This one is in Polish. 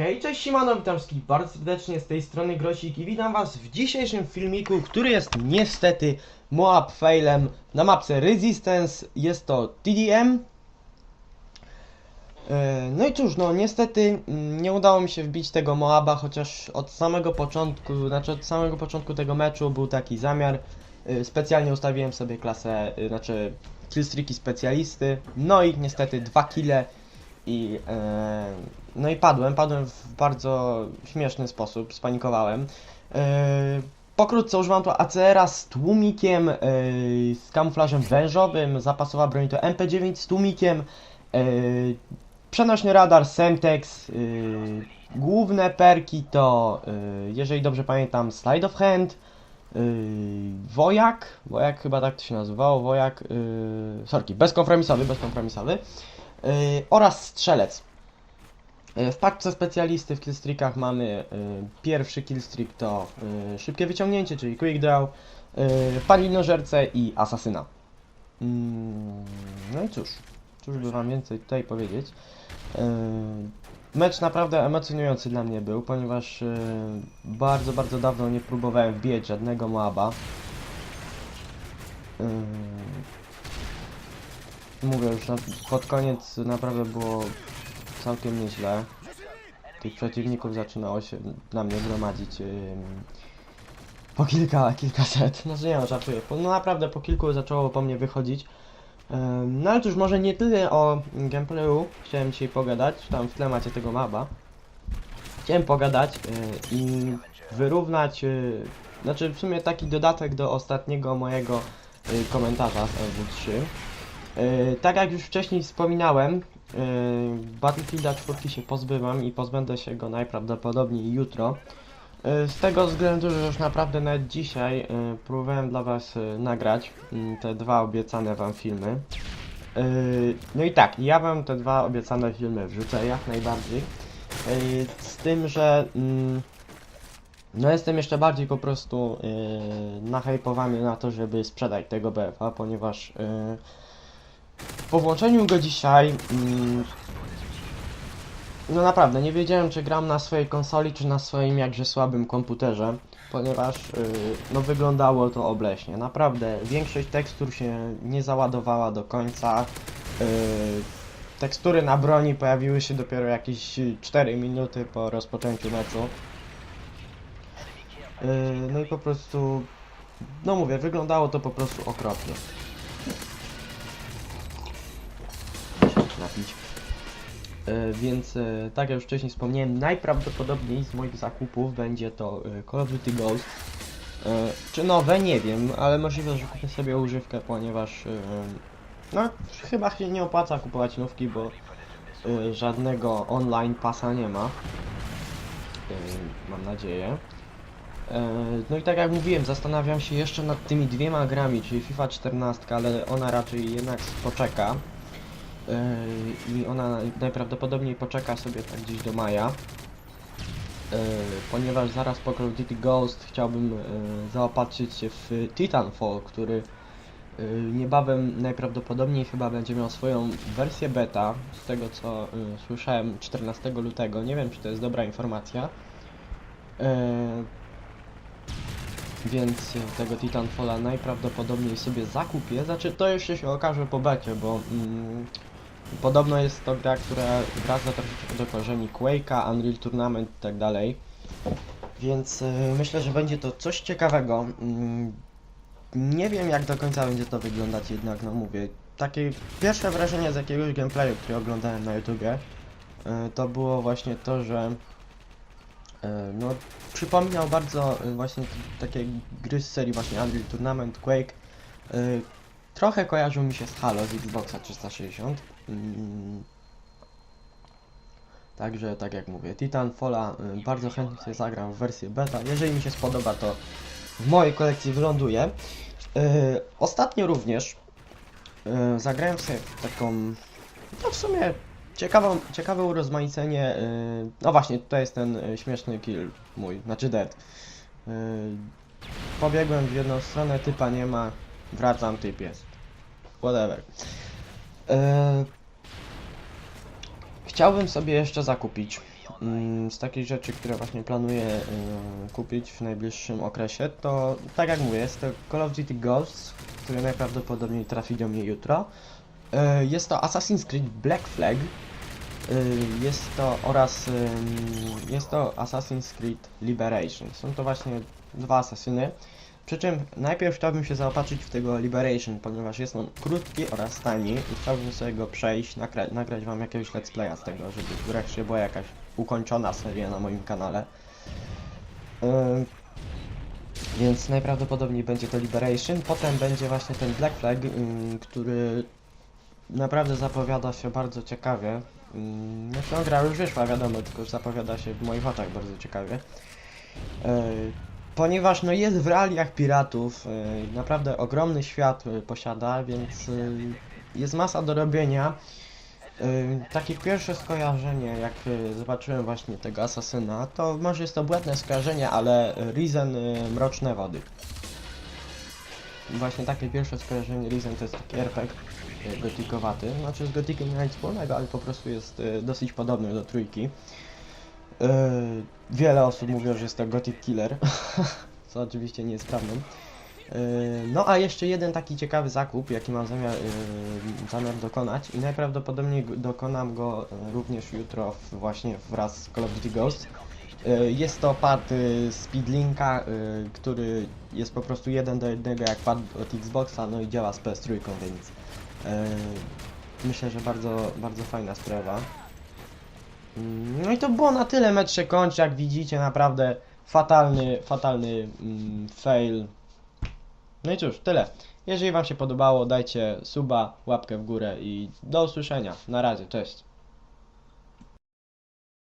Hej, cześć Simano, witam wszystkich bardzo serdecznie z tej strony Grosik i witam was w dzisiejszym filmiku, który jest niestety Moab failem na mapce Resistance, jest to TDM. E, No i cóż, no niestety mm, nie udało mi się wbić tego Moaba, chociaż od samego początku, znaczy od samego początku tego meczu był taki zamiar. E, Specjalnie ustawiłem sobie klasę, e, znaczy killstreaki specjalisty, no i niestety dwa kile i e, no i padłem, padłem w bardzo śmieszny sposób, spanikowałem. E, pokrótce używam tu ACR-a z tłumikiem, e, z kamuflażem wężowym, zapasowa broń to MP9 z tłumikiem, przenośny radar Semtex, główne perki to, jeżeli dobrze pamiętam, Slide of Hand, Wojak, Wojak chyba tak to się nazywało, Wojak, e, sorki, bezkompromisowy, bezkompromisowy, oraz Strzelec. E, W paczce specjalisty w killstreakach mamy e, pierwszy killstreak to szybkie wyciągnięcie, czyli quick draw, palinożerce i asasyna. Mm, No i cóż, cóż by wam więcej tutaj powiedzieć. Mecz naprawdę emocjonujący dla mnie był, ponieważ bardzo, bardzo dawno nie próbowałem wbijać żadnego Moaba. Mówię już, na, pod koniec naprawdę było całkiem nieźle. Tych przeciwników zaczynało się na mnie gromadzić ym, po kilka, kilkaset. No nie no, żartuję. Po, no naprawdę po kilku zaczęło po mnie wychodzić. Ym, no ale cóż, może nie tyle o gameplayu chciałem dzisiaj pogadać, tam w tle macie tego mapa. Chciałem pogadać y, i wyrównać, y, znaczy w sumie taki dodatek do ostatniego mojego y, komentarza z LW3. Y, tak jak już wcześniej wspominałem, y, Battlefielda 4 się pozbywam i pozbędę się go najprawdopodobniej jutro. Y, Z tego względu, że już naprawdę nawet dzisiaj próbowałem dla Was nagrać y, te dwa obiecane Wam filmy. No i tak, ja Wam te dwa obiecane filmy wrzucę jak najbardziej. Z tym, że mm, no jestem jeszcze bardziej po prostu yy, na to, żeby sprzedać tego BF-a, ponieważ po włączeniu go dzisiaj, mm, no naprawdę, nie wiedziałem czy gram na swojej konsoli, czy na swoim jakże słabym komputerze, ponieważ yy, no wyglądało to obleśnie. Naprawdę, większość tekstur się nie załadowała do końca. Yy, tekstury na broni pojawiły się dopiero jakieś 4 minuty po rozpoczęciu meczu. Yy, no i po prostu, no mówię, wyglądało to po prostu okropnie. Napić. E, Więc e, tak jak już wcześniej wspomniałem, najprawdopodobniej z moich zakupów będzie to e, Call of Duty Ghost. E, Czy nowe? Nie wiem, ale możliwe, że kupię sobie używkę, ponieważ e, no chyba się nie opłaca kupować nówki, bo e, żadnego online pasa nie ma. E, Mam nadzieję. E, No i tak jak mówiłem, zastanawiam się jeszcze nad tymi dwiema grami, czyli FIFA 14, ale ona raczej jednak poczeka. Yy, i ona najprawdopodobniej poczeka sobie tak gdzieś do maja. Yy, ponieważ zaraz po Call of Duty Ghost chciałbym yy, zaopatrzyć się w Titanfall, który niebawem najprawdopodobniej chyba będzie miał swoją wersję beta, z tego co słyszałem 14 lutego. Nie wiem czy to jest dobra informacja. Więc tego Titanfalla najprawdopodobniej sobie zakupię. Znaczy to jeszcze się okaże po becie, bo mm, Podobno jest to gra, która wraca troszeczkę do korzeni Quake'a, Unreal Tournament i tak dalej. Więc y, myślę, że będzie to coś ciekawego. Mm, nie wiem jak do końca będzie to wyglądać jednak, no mówię. Takie pierwsze wrażenie z jakiegoś gameplayu, który oglądałem na YouTubie, y, to było właśnie to, że y, no przypominał bardzo właśnie takie gry z serii właśnie Unreal Tournament, Quake. Trochę kojarzył mi się z Halo z Xboxa 360. Mm. Także, tak jak mówię, Titanfalla y, bardzo chętnie zagram w wersję beta. Jeżeli mi się spodoba, to w mojej kolekcji wyląduje. Y, ostatnio również y, zagrałem sobie taką, no w sumie ciekawą, ciekawe urozmaicenie. y, no właśnie, tutaj jest ten y, śmieszny kill mój, znaczy dead. Y, pobiegłem w jedną stronę, typa nie ma, wracam, typ jest. Whatever. E, chciałbym sobie jeszcze zakupić mm, z takich rzeczy, które właśnie planuję y, kupić w najbliższym okresie, to tak jak mówię, jest to Call of Duty Ghosts, który najprawdopodobniej trafi do mnie jutro. Y, jest to Assassin's Creed Black Flag. Y, jest to oraz ym, jest to Assassin's Creed Liberation. Są to właśnie dwa asasyny. Przy czym najpierw chciałbym się zaopatrzyć w tego Liberation, ponieważ jest on krótki oraz tani i chciałbym sobie go przejść, nagra nagrać wam jakiegoś let's playa z tego, żeby wreszcie była jakaś ukończona seria na moim kanale. Więc najprawdopodobniej będzie to Liberation, potem będzie właśnie ten Black Flag, który naprawdę zapowiada się bardzo ciekawie. Ym, Znaczy no, gra już wyszła, wiadomo, tylko zapowiada się w moich oczach bardzo ciekawie. Yy, ponieważ no jest w realiach piratów, yy, naprawdę ogromny świat yy, posiada, więc yy, jest masa do robienia. Yy, takie pierwsze skojarzenie, jak yy, zobaczyłem właśnie tego asasyna, to może jest to błędne skojarzenie, ale yy, Risen yy, Mroczne Wody. Właśnie takie pierwsze skojarzenie Risen to jest taki RPG yy, gotikowaty, znaczy z gotikiem nie ma nic wspólnego, ale po prostu jest yy, dosyć podobny do trójki. Yy, wiele osób mówią, że jest to Gothic Killer, co oczywiście nie jest prawdą. Yy, no a jeszcze jeden taki ciekawy zakup, jaki mam zamiar, yy, zamiar dokonać i najprawdopodobniej dokonam go również jutro w, właśnie wraz z Call of Duty Ghost. Jest to pad Speedlinka, który jest po prostu jeden do jednego jak pad od Xboxa, no i działa z PS3, więc myślę, że bardzo, bardzo fajna sprawa. No i to było na tyle, mecz się kończy, jak widzicie, naprawdę fatalny, fatalny mm, fail. No i cóż, tyle. Jeżeli wam się podobało, dajcie suba, łapkę w górę i do usłyszenia. Na razie, cześć.